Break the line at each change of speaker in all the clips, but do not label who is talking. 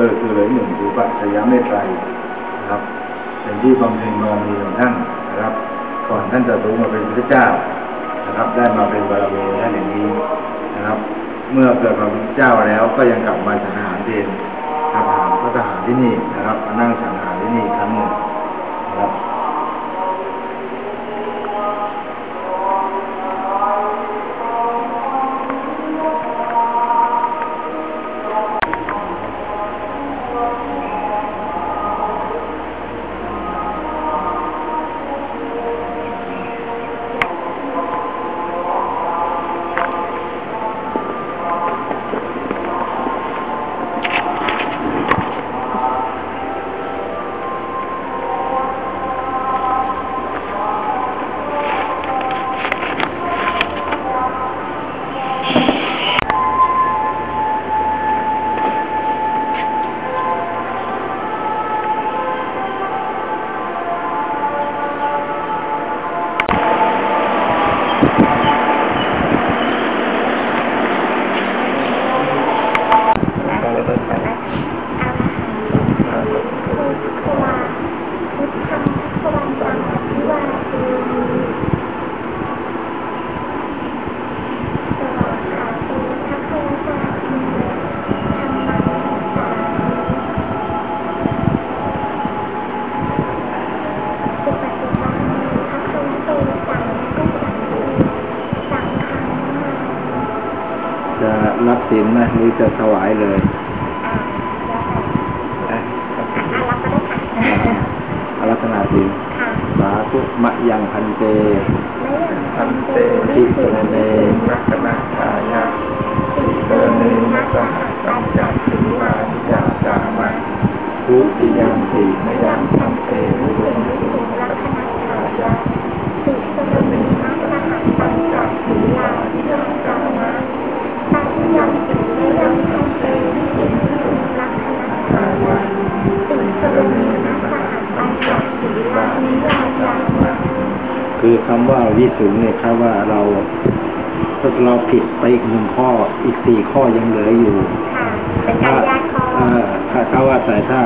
ก็คือเลยหนึ่งคือปัจจยเมตไตรนะครับ เป็นที่บำเพ็ญบารมีของท่านนะครับ ก่อนท่านจะสูงมาเป็นพระเจ้านะครับ ได้มาเป็นบารมีท่านอย่างนี้นะครับ เมื่อเกิดมาเป็นเจ้าแล้วก็ยังกลับมาฉันอาหารเพลทหารพระทหารที่นี่นะครับมานั่งฉันอาหารที่นี่ครั้ง รับศีลไหมหรือจะถวายเลยเอ๊ะอารัตนาศีลสาธุมะยังพันเต
พันเต
ติสรเน คือคำว่าวิสุงเนี่ยครับว่าเราถ้าเราผิดไปอีกหนึ่งข้ออีกสี่ข้อยังเหลืออยู่
ค่ะเป็นกา
ถ้าถ้าว่าแต่ถ้า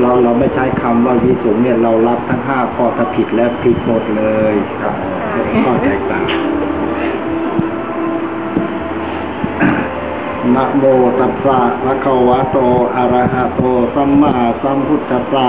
เราเราไม่ใช้คำว่าวิสุงเนี่ยเรารับทั้งห้าข้อถ้าผิดแล้วผิดหมดเลย
ครับ
ข้อแตกต่างนะโมตัสสะภะคะวะโตอะระหะโต สัมมาสัมพุทธัสสะ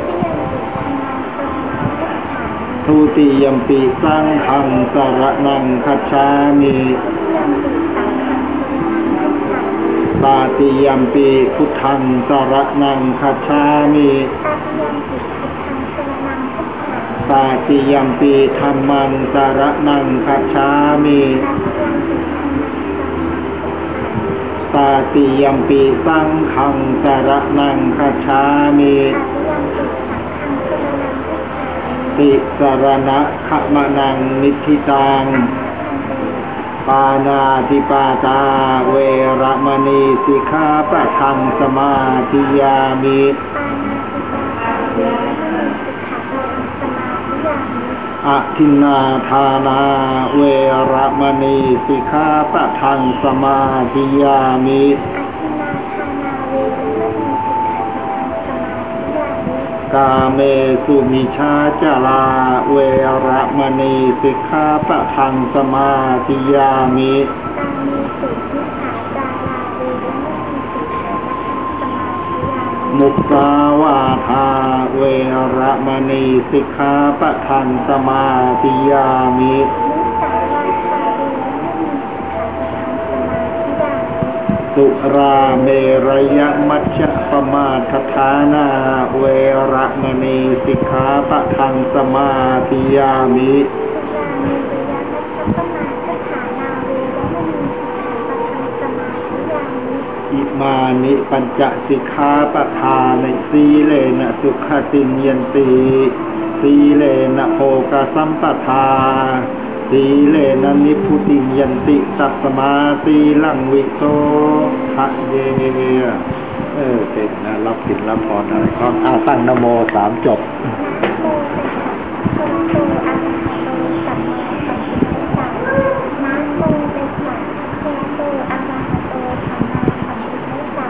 ทุติยมปีสังฆังสารนังคัจฉามิตาติยมปีพุทธังสารนังคัจฉามิตาติยมปีธรรมังสารนังคัจฉามิตาติยมปีสังฆังสารนังคัจฉามิ ติสารณะขมนังนิธิตัง ปานาติปาตาเวระมณีสิกขาปะทังสมาธิยามิอทินนาทานาเวระมณีสิกขาปะทังสมาธิยามิ กาเมสุมิชาจารา เวระมณีสิกขาปะทังสมาธิยามิมุสาวาทาเวระมณีสิกขาปะทังสมาธิยามิ
มุสาวาทาเวรมณีสิกขาปะทังสมาธิยามิ
สุราเมรยมัชฌะปมาทฐานาเวระมณีสิกขาปะทังสมาธิยามิ
สุราเมรยมัชฌัปปมาทฐานสมาธิยามิ
อิมานิปัญจสิกขาปะทาในสีเลนะสุขตินยันติสีเลนะโภกสัมปทา สีเลนะนิพุติยันติตัสมาสีลังวิโตทะเยเออเก่งนะรับสินรับพรอะไรก็อาตั้งนโมสามจบ
นะโมตัสสะภะคะวะโตอะระหะโตสัมมาสัมพุทธัสสะ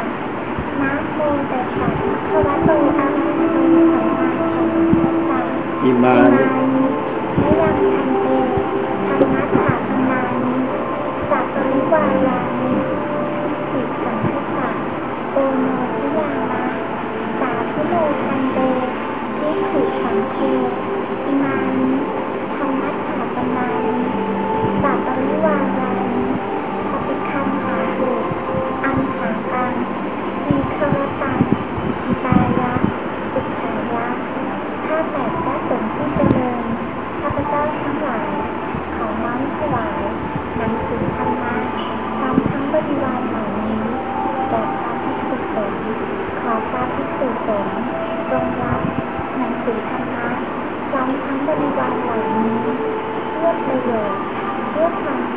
น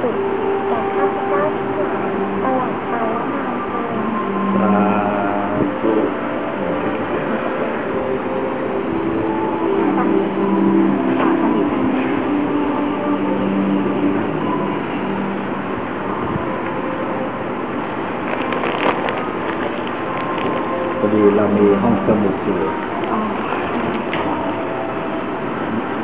สุขแก่ข้าพเจ้าทั้งหลายตลอดกาลนานเทอญ
สาธุพอดีเรามีห้องสมุดอยู่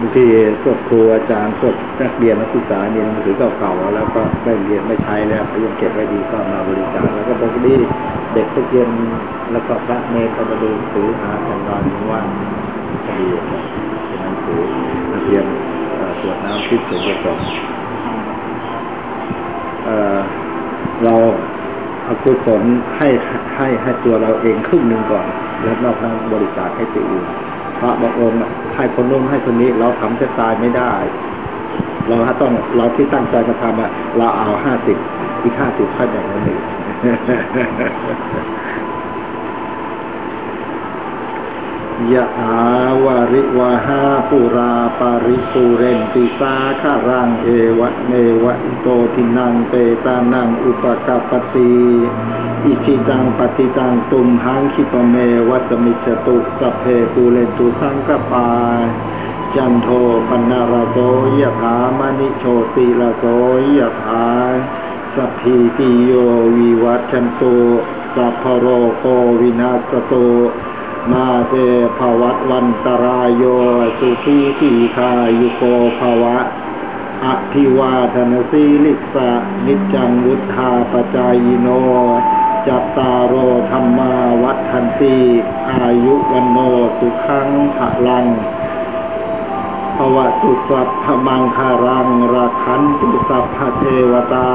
บางทีพวกครูอาจารย์พวกนักเรียนนักศึกษาเนี่ยหนังสือเก่าๆแล้วก็ไม่เรียนไม่ใช้แล้วเขายังเก็บไว้ดีก็มาบริจาคแล้วก็บางทีเด็กทุกเรียนแล้วก็พระเนรก็มาดูหนังสือหากันวานว่างพอดีเป็นหนังสือนักเรียนตรวจน้ำพิษสูงกระจกเอ่อเราเอากุศลให้ให้ให้ตัวเราเองครึ่งหนึ่งก่อน แล้วนอกนั้นบริจาคให้ตัวอื่น พระบางองค์อะให้คนนู้นให้คนนี้ เราทำจะตายไม่ได้ เราต้องเราที่ตั้งใจมาทำอะเราเอาห้าสิบอีกห้าสิบค่อยแบ่งกันหนึ่ง ยะถาวาริวหาปุราปาริปุเรนติสาคารังเอวะเมวะอิโตทินังเปตานังอุปกาปติอิชิตังปฏิตังตุมหังคิปเมวัสมิจตุสัพเพปูเรนตุสังกปาจันโทปนาราโสยะถามณิโชติราโสยะถาสัพพิติโยวิวัชชันตุสัพพะโรโควินาศตุ มาเตภวัตวันตรายโยสุขีทีคายุโกภวะอภิวาทนสีลิสะนิจังวุธาปจายโน จัตตารโอธรรมาวัฏันติอายุวันโนสุขังภะลังภวะตุสัพพมังคารังราคันตุสัพพเทวตา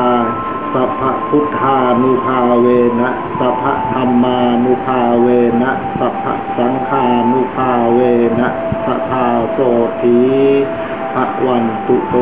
สัพพ พุทธานุภาเวนะสัพพธรรมานุภาเวนะสัพพสังฆานุภาเวนะสัทธาโสธีภะวันตุเต